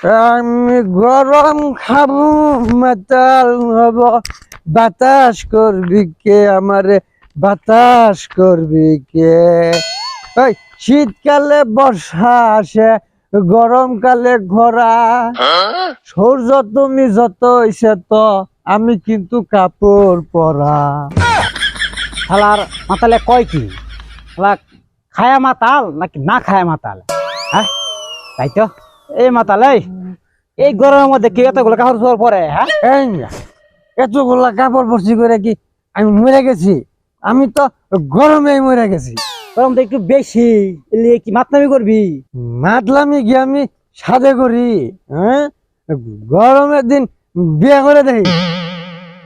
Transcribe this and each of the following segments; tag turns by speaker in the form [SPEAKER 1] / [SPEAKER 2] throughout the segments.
[SPEAKER 1] আমি গরম খাব মাতাল হব। বাতাস করবি কে আমারে? বাতাস করবি কে? শীতকালে বর্ষা আসে, গরমকালে ঘোরা। সূর্য তুমি যত হইছে তো আমি কিন্তু কাপড় পরা।
[SPEAKER 2] শালার মাতালে কয় কি? খায়া মাতাল নাকি না খায়া মাতাল? হ্যাঁ তাই তো? এই মাতাল এই এই গরমের মধ্যে কি এতগুলো কাপড় চোপড় পরে হ্যাঁ?
[SPEAKER 1] না, কাপড় পরছি করে কি আমি মরে গেছি? আমি তো গরমে মরে গেছি।
[SPEAKER 2] গরম তো একটু বেশি কি মাতনামি করবি?
[SPEAKER 1] মাতলামি গিয়ে আমি সাদে করি হ্যাঁ? গরমের দিন বিয়ে করে দেখি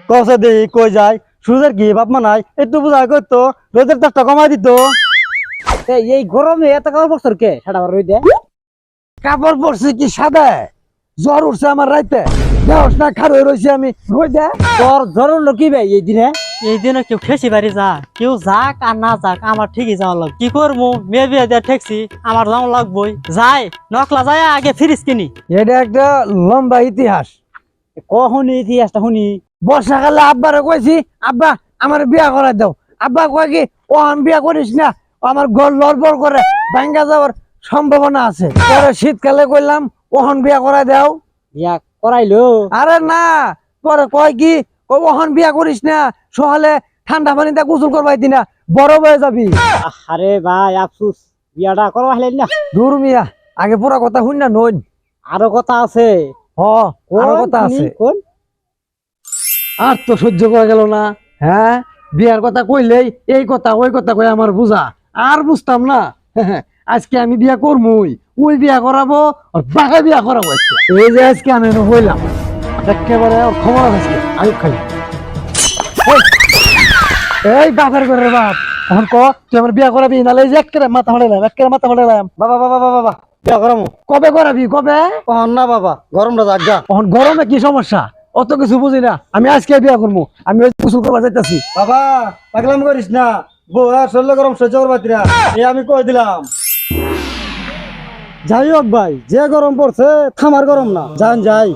[SPEAKER 2] কসে দেই কই যায়? সূর্যের কি বাপ মা নাই? একটু বুঝা করতো রোদের তাপটা কমাই দিত। এই গরমে এত কাপড় পরছর কে? সাড়া বার রই দে
[SPEAKER 1] কাপড় পরছি কি সাদা? জ্বর উঠছে আমার রাইতে। দেহস না খার হয়ে রয়েছি আমি। রই দে?
[SPEAKER 2] তোর জ্বর হলো কি ভাই এই দিনে?
[SPEAKER 3] এই দিনও কেউ ঠেসি বাড়ি যা। কেউ যাক আর না যাক আমার ঠিকই যাওয়া লাগবে। কি করব? মেয়ে বিয়ে দিয়ে ঠেকছি আমার যাওয়া লাগবই। যাই নকলা যায় আগে ফ্রিজ কিনি।
[SPEAKER 1] এটা একটা লম্বা ইতিহাস।
[SPEAKER 2] কখনই ইতিহাসটা শুনি?
[SPEAKER 1] বর্ষাকালে আব্বারে কইছি আব্বা আমার বিয়া করাই দাও। আব্বা কয় কি ও আমি বিয়া করিস না। ও আমার ঘর লড়বড় করে ভাঙ্গা যাওয়ার সম্ভাবনা আছে। পরে শীতকালে কইলাম ওহন বিয়া করাই দাও।
[SPEAKER 2] বিয়া করাইলো?
[SPEAKER 1] আরে না পরে কয় কি ওহন বিয়া করিস না সকালে ঠান্ডা পানিতে গোসল করবাই দিনা বড় হয়ে যাবি।
[SPEAKER 2] আরে ভাই আফসুস বিয়াটা করবা হলেন না?
[SPEAKER 1] দূর মিয়া আগে পুরা কথা শুন না নইন।
[SPEAKER 2] আরও কথা আছে?
[SPEAKER 1] হ
[SPEAKER 2] আরও
[SPEAKER 1] কথা আছে।
[SPEAKER 2] কোন?
[SPEAKER 1] আর তো সহ্য করা গেল না। হ্যাঁ বিয়ার কথা কইলেই এই কথা ওই কথা কই আমার বুঝা। আর বুঝতাম না। আজকে আমি বিয়া করমুই ওই বিয়া করাবো আর বাঘা বিয়া করাবো আজকে। এই যে আজকে আমি হইলাম একেবারে খবর আছে আজকে আয়ুব খাই এই, বাপের ঘরের বাপ। এখন ক তুই আমার বিয়া করাবি? নালে এই যে একেবারে মাথা ফাটাইলাম একেবারে মাথা ফাটাইলাম
[SPEAKER 2] বাবা বাবা বাবা বাবা বিয়া করামু?
[SPEAKER 1] কবে করাবি কবে?
[SPEAKER 2] কহন না বাবা গরমটা জাগা
[SPEAKER 1] এখন গরমে কি সমস্যা? অত কিছু বুঝি না। আমি আজকে বিয়া করব আমি ওই গোসল করবা যাইতাছি।
[SPEAKER 2] বাবা পাগলাম করিস না। বউ আর শরীর গরম সহ্য করবাতিরা এই আমি কই দিলাম? যাই হোক ভাই যে গরম পড়ছে থামার গরম না। যান যাই।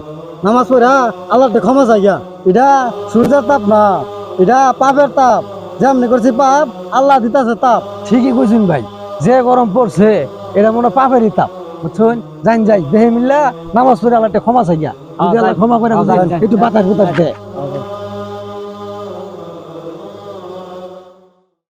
[SPEAKER 2] নামাজ পড়া আল্লাহ ক্ষমা চাইয়া। এটা সূর্যের তাপ না এটা পাপের তাপ। যেমনি করছি পাপ আল্লাহ দিতাছে তাপ।
[SPEAKER 1] ঠিকই কইছেন ভাই যে গরম পড়ছে এটা মনে পাপেরই তাপ। বুঝছেন? জান যাই। দেহে মিল্লা নামাজ পড়ে আল্লাহ ক্ষমা চাইয়া। ক্ষমা করে। একটু বাতাস বাতাস দে।